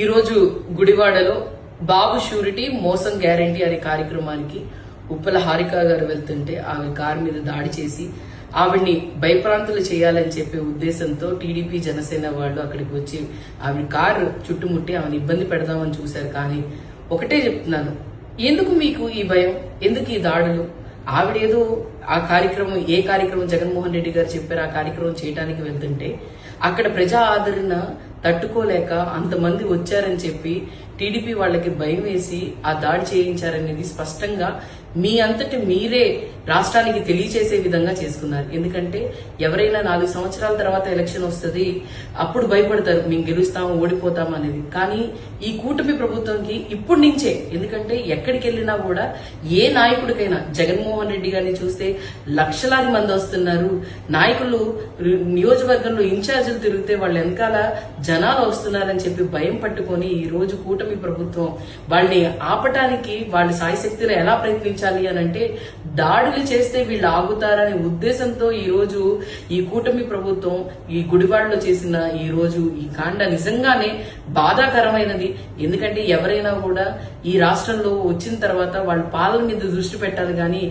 ఈరోజు గుడివాడలో బాబు షూరిటీ మోసం గ్యారంటీ అనే కార్యక్రమానికి ఉప్పల హారిక గారు వెళ్తుంటే ఆమె కారు మీద దాడి చేసి ఆవిడ్ని భయప్రాంతులు చేయాలని చెప్పే ఉద్దేశంతో టీడీపీ జనసేన వాళ్ళు అక్కడికి వచ్చి ఆవిడ కారు చుట్టుముట్టి ఆమెను ఇబ్బంది పెడదామని చూశారు. కానీ ఒకటే చెప్తున్నాను. ఎందుకు మీకు ఈ భయం? ఎందుకు ఈ దాడులు? ఆవిడ ఏదో ఆ కార్యక్రమం ఏ కార్యక్రమం జగన్మోహన్ రెడ్డి గారు చెప్పారు ఆ కార్యక్రమం చేయడానికి వెళ్తుంటే అక్కడ ప్రజా ఆదరణ తట్టుకోలేక అంతమంది వచ్చారని చెప్పి టీడీపీ వాళ్ళకి భయం వేసి ఆ దాడి చేయించారనేది స్పష్టంగా మీ అంతటి మీరే రాష్ట్రానికి తెలియచేసే విధంగా చేసుకున్నారు. ఎందుకంటే ఎవరైనా నాలుగు సంవత్సరాల తర్వాత ఎలక్షన్ వస్తుంది అప్పుడు భయపడతారు మేము గెలుస్తాము ఓడిపోతాం అనేది. కానీ ఈ కూటమి ప్రభుత్వంకి ఇప్పుడు నుంచే ఎందుకంటే ఎక్కడికి వెళ్ళినా కూడా ఏ నాయకుడికైనా జగన్మోహన్ రెడ్డి గారిని చూస్తే లక్షలాది మంది వస్తున్నారు. నాయకులు నియోజకవర్గంలో ఇన్ఛార్జీలు తిరిగితే వాళ్ళ వెనకాల జనాలు వస్తున్నారని చెప్పి భయం పట్టుకొని ఈ రోజు కూటమి ప్రభుత్వం వాళ్ళని ఆపటానికి వాళ్ళ సాయశక్తిలో ఎలా ప్రయత్నించాలి అని అంటే దాడులు చేస్తే వీళ్ళు ఆగుతారనే ఉద్దేశంతో ఈ రోజు ఈ కూటమి ప్రభుత్వం ఈ గుడివాడలో చేసిన ఈ రోజు ఈ కాండ నిజంగానే బాధాకరమైనది. ఎందుకంటే ఎవరైనా కూడా ఈ రాష్ట్రంలో వచ్చిన తర్వాత వాళ్ళ పాలన మీద దృష్టి పెట్టాలి కానీ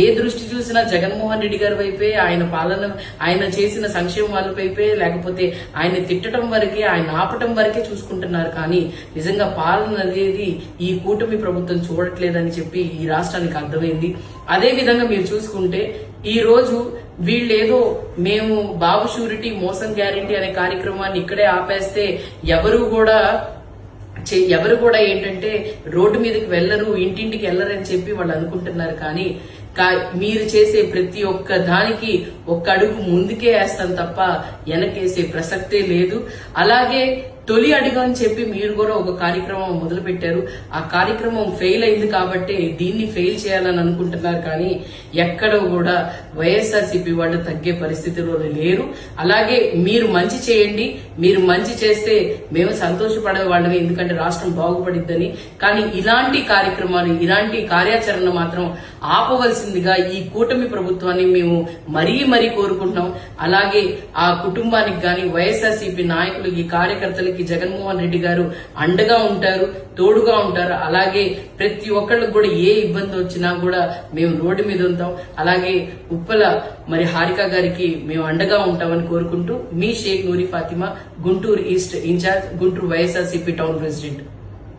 ఏ దృష్టి చూసినా జగన్మోహన్ రెడ్డి గారి వైపే ఆయన పాలన ఆయన చేసిన సంక్షేమాల వైపే లేకపోతే ఆయన తిట్టడం వరకే ఆయన ఆపటం వరకే చూసుకుంటున్నారు. కానీ నిజంగా పాలన అనేది ఈ కూటమి ప్రభుత్వం చూడట్లేదని చెప్పి ఈ రాష్ట్రానికి అర్థమైంది. అదే విధంగా మీరు చూసుకుంటే ఈ రోజు వీళ్ళేదో మేము బాబు షూరిటీ మోసం గ్యారంటీ అనే కార్యక్రమాన్ని ఇక్కడే ఆపేస్తే ఎవరు కూడా చే- ఎవరు కూడా ఏంటంటే రోడ్డు మీదకి వెళ్ళరు ఇంటింటికి వెళ్ళరు అని చెప్పి వాళ్ళు అనుకుంటున్నారు. కానీ కా- మీరు చేసే ప్రతి ఒక్క దానికి ఒక్క అడుగు ముందుకే వేస్తాం తప్ప వెనకేసే ప్రసక్తే లేదు. అలాగే తొలి అడుగు అని చెప్పి మీరు కూడా ఒక కార్యక్రమం మొదలు పెట్టారు ఆ కార్యక్రమం ఫెయిల్ అయింది కాబట్టి దీన్ని ఫెయిల్ చేయాలని అనుకుంటున్నారు కానీ ఎక్కడ కూడా వైఎస్ఆర్సీపీ వాళ్ళు తగ్గే పరిస్థితిలో లేరు. అలాగే మీరు మంచి చేయండి. మీరు మంచి చేస్తే మేము సంతోషపడే వాళ్ళమే ఎందుకంటే రాష్ట్రం బాగుపడిద్దని. కానీ ఇలాంటి కార్యక్రమాలు ఇలాంటి కార్యాచరణ మాత్రం ఆపవలసిందిగా ఈ కూటమి ప్రభుత్వాన్ని మేము మరీ మరీ కోరుకుంటున్నాం. అలాగే ఆ కుటుంబానికి గాని వైఎస్ఆర్సీపీ నాయకులకి కార్యకర్తలకి జగన్మోహన్ రెడ్డి గారు అండగా ఉంటారు తోడుగా ఉంటారు. అలాగే ప్రతి ఒక్కళ్ళకి కూడా ఏ ఇబ్బంది వచ్చినా కూడా మేము రోడ్డు మీద ఉంటాం. అలాగే ఉప్పల మరి హారిక గారికి మేము అండగా ఉంటామని కోరుకుంటూ మీ Shaik Noori Fatima Guntur east in charge Guntur YSRCP town president.